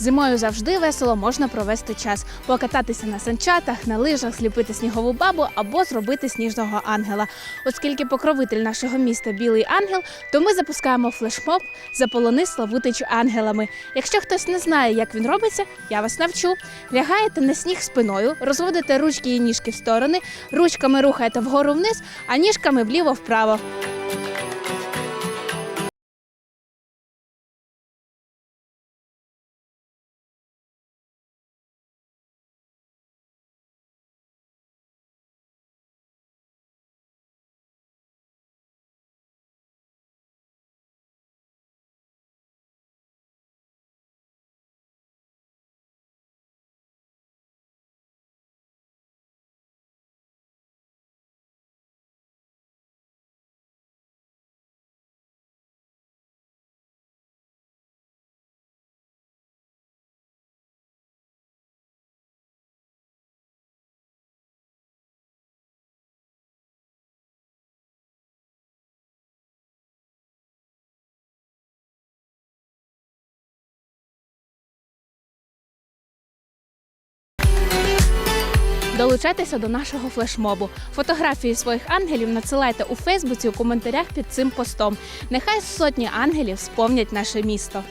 Зимою завжди весело можна провести час, покататися на санчатах, на лижах, зліпити снігову бабу або зробити сніжного ангела. Оскільки покровитель нашого міста білий ангел, то ми запускаємо флешмоб Заполони Славутич ангелами. Якщо хтось не знає, як він робиться, я вас навчу. Лягаєте на сніг спиною, розводите ручки і ніжки в сторони, ручками рухаєте вгору вниз, а ніжками вліво-вправо. Долучайтеся до нашого флешмобу. Фотографії своїх ангелів надсилайте у Фейсбуці у коментарях під цим постом. Нехай сотні ангелів сповнять наше місто.